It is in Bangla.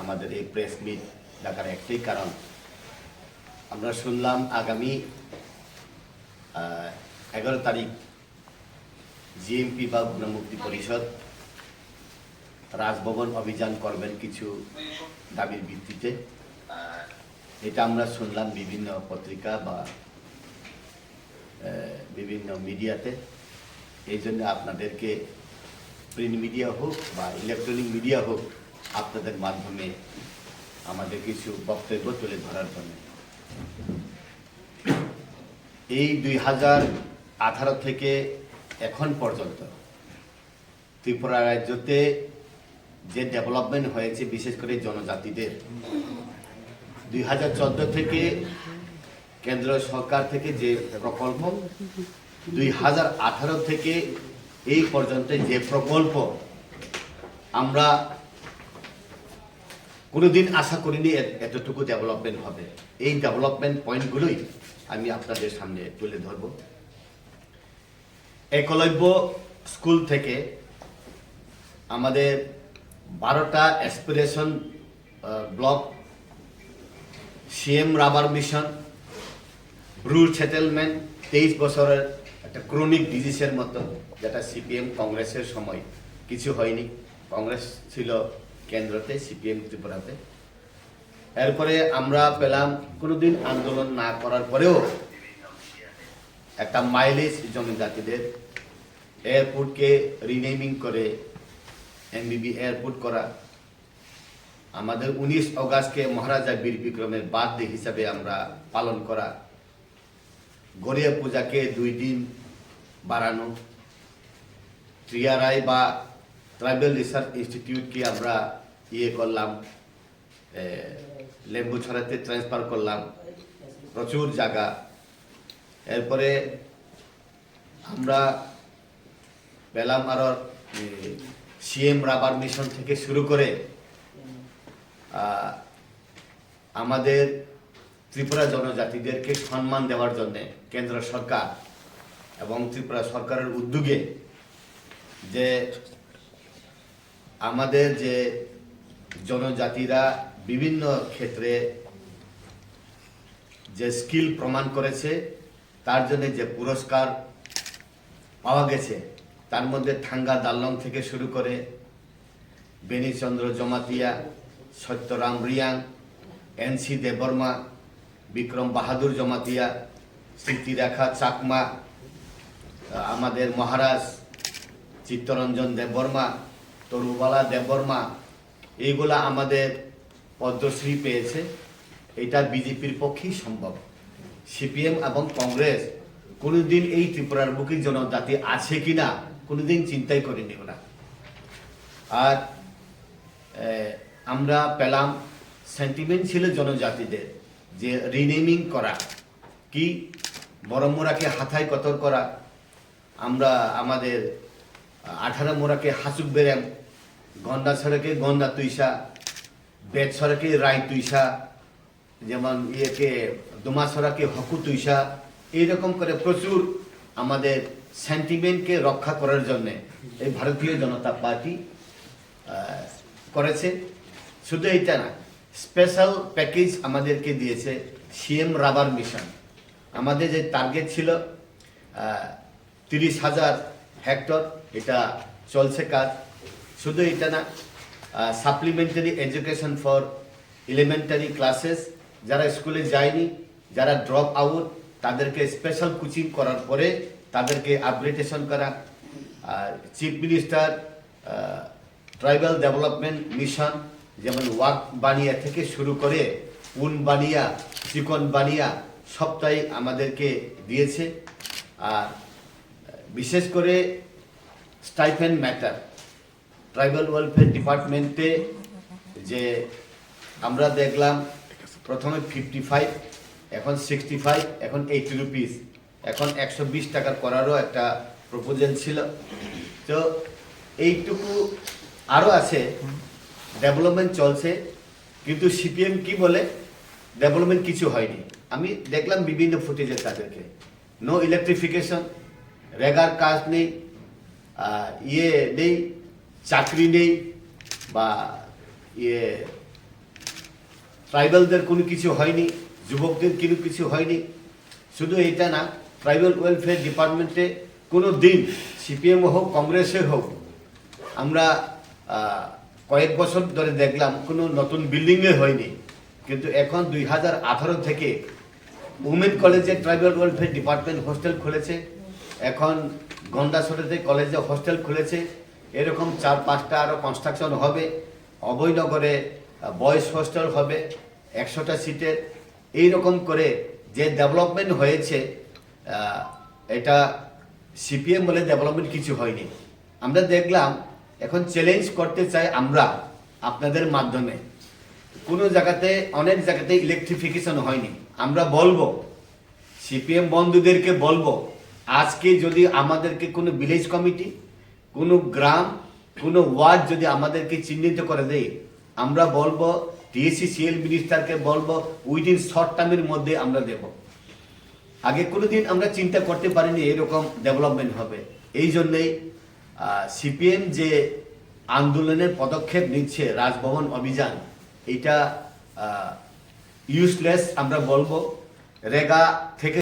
আমাদের এই প্রেস মিট ডাকার একটাই কারণ। আমরা শুনলাম আগামী এগারো তারিখ জিএমপি বা গণমুক্তি পরিষদ রাজভবন অভিযান করবেন কিছু দাবির ভিত্তিতে। এটা আমরা শুনলাম বিভিন্ন পত্রিকা বা বিভিন্ন মিডিয়াতে। এই জন্য আপনাদেরকে প্রিন্ট মিডিয়া হোক বা ইলেকট্রনিক মিডিয়া হোক আপনাদের মাধ্যমে আমাদের কিছু বক্তব্য তুলে ধরার জন্য। এই দুই হাজার আঠারো থেকে এখন পর্যন্ত ত্রিপুরা রাজ্যতে যে ডেভেলপমেন্ট হয়েছে, বিশেষ করে জনজাতিদের, দুই হাজার চোদ্দ থেকে কেন্দ্র সরকার থেকে যে প্রকল্প, দুই হাজার আঠারো থেকে এই পর্যন্ত যে প্রকল্প আমরা কোনোদিন আশা করিনি এতটুকু ডেভেলপমেন্ট হবে। এই ডেভেলপমেন্ট পয়েন্টগুলোই আমি আপনাদের সামনে তুলে ধরব। একলব্য স্কুল থেকে আমাদের বারোটা aspiration block CM rubber mission rule settlement তেইশ বছরের একটা ক্রনিক ডিজিজের মতো, যেটা সিপিএম কংগ্রেসের সময় কিছু হয়নি। কংগ্রেস ছিল কেন্দ্রতে, সিপিএম ত্রিপুরাতে। এরপরে আমরা পেলাম, কোনোদিন আন্দোলন না করার পরেও একটা মাইলেজ জনজাতিদের এয়ারপোর্টকে রিনেমিং করে এমবিবি এয়ারপোর্ট করা। আমাদের উনিশ অগাস্টকে মহারাজা বীর বিক্রমের বার্থডে হিসাবে আমরা পালন করা। গড়িয়া পূজাকে দুই দিন বাড়ানো। ট্রিয়ারাই বা ট্রাইবেল রিসার্চ ইনস্টিটিউটকে আমরা ইয়ে করলাম লেম্বু ছড়াতে ট্রান্সফার করলাম, প্রচুর জায়গা। এরপরে আমরা পেলাম আরও সিএম রাবার মিশন থেকে শুরু করে আমাদের ত্রিপুরা জনজাতিদেরকে সম্মান দেওয়ার জন্য কেন্দ্র সরকার এবং ত্রিপুরা সরকারের উদ্যোগে যে আমাদের যে জনজাতিরা বিভিন্ন ক্ষেত্রে যে স্কিল প্রমাণ করেছে, তার জন্য যে পুরস্কার পাওয়া গেছে, তার মধ্যে ঠাঙ্গা দাল্লং থেকে শুরু করে বেনিচন্দ্র জমাতিয়া, সত্যরাম রিয়াং এনসি দেববর্মা, বিক্রম বাহাদুর জমাতিয়া স্মৃতিরেখা চাকমা, আমাদের মহারাজ চিত্তরঞ্জন দেববর্মা, তরুবালা দেববর্মা এইগুলা আমাদের পদ্মশ্রী পেয়েছে। এটা বিজেপির পক্ষেই সম্ভব। সিপিএম এবং কংগ্রেস কোনোদিন এই ত্রিপুরার বুকে জনজাতি আছে কিনা কোনোদিন চিন্তাই করেনি ওরা। আর আমরা পেলাম সেন্টিমেন্ট ছিল জনজাতিদের যে রিনেমিং করা। কি? বড় মোড়াকে হাথায় কতর করা? আমরা আমাদের আঠারো মোড়াকে হাসুক বেরেম গন্ডা সড়কে গন্ডা তুইসা বেদ সড়কে রায় তুইসা যেমন ইয়েকে দোমাছড়াকে হকু তুইসা এইরকম করে প্রচুর আমাদের সেন্টিমেন্টকে রক্ষা করার জন্য এই ভারতীয় জনতা পার্টি করেছে। শুধু এইটা না স্পেশাল প্যাকেজ আমাদেরকে দিয়েছে সিএম রাবার মিশন আমাদের যে টার্গেট ছিল তিরিশ হাজার হেক্টর এটা চলছে কাজ। শুধু এটা না supplementary education for elementary classes যারা স্কুলে যায়নি, যারা ড্রপ আউট তাদেরকে স্পেশাল কোচিং করার পরে তাদেরকে আপগ্রেডেশন করা। Chief minister tribal development mission যেমন ওয়াক বানিয়া থেকে শুরু করে উন বানিয়া, চিকন বানিয়া, সবটাই আমাদেরকে দিয়েছে। আর, বিশেষ করে স্টাইফেন ম্যাটার ট্রাইবাল ওয়েলফেয়ার ডিপার্টমেন্টে যে আমরা দেখলাম প্রথমে ফিফটি ফাইভ এখন সিক্সটি ফাইভ এখন এইটি রুপিস এখন একশো বিশ টাকা করারও একটা প্রপোজাল ছিল। তো এইটুকু আরও আছে ডেভেলপমেন্ট চলছে, কিন্তু সিপিএম কি বলে ডেভেলপমেন্ট কিছু হয়নি। আমি দেখলাম বিভিন্ন ফুটেজে তাদেরকে। নো ইলেকট্রিফিকেশন রেগার কাজ নেই ইয়ে নেই চাকরি নেই বা ইয়ে ট্রাইবালদের কোনো কিছু হয়নি, যুবকদের কোনো কিছু হয়নি, শুধু এটা না, ট্রাইবাল ওয়েলফেয়ার ডিপার্টমেন্টে কোনো দিন সিপিএম হোক কংগ্রেসে হোক, আমরা কয়েক বছর ধরে দেখলাম কোনো নতুন বিল্ডিংয়ে হয়নি। কিন্তু এখন দুই হাজার আঠারো থেকে উমেন কলেজে ট্রাইবাল ওয়েলফেয়ার ডিপার্টমেন্ট হোস্টেল খুলেছে, এখন গন্ডাসরেতে কলেজে হোস্টেল খুলেছে এরকম চার, পাঁচটা আরও কনস্ট্রাকশন হবে। অভয়নগরে বয়েজ হোস্টেল হবে, একশোটা সিটের এই রকম করে যে ডেভেলপমেন্ট হয়েছে এটা সিপিএম বলে ডেভেলপমেন্ট কিছু হয়নি। আমরা দেখলাম, এখন চ্যালেঞ্জ করতে চাই আমরা, আপনাদের মাধ্যমে। কোনো জায়গাতে, অনেক জায়গাতে ইলেকট্রিফিকেশন হয়নি। আমরা বলব সিপিএম বন্ধুদেরকে বলব, আজকে যদি আমাদেরকে কোনো ভিলেজ কমিটি কোনো গ্রাম, কোনো ওয়ার্ড যদি আমাদেরকে চিহ্নিত করে দেয়, আমরা বলব টিএসসিসিএল মিনিস্টারকে বলব, উইদিন শর্ট টার্মের মধ্যে আমরা দেব। আগে কোনোদিন আমরা চিন্তা করতে পারিনি এরকম ডেভেলপমেন্ট হবে। এই জন্যেই সিপিএম যে আন্দোলনের পদক্ষেপ নিচ্ছে, রাজভবন অভিযান, এটা ইউজলেস আমরা বলব। রেগা থেকে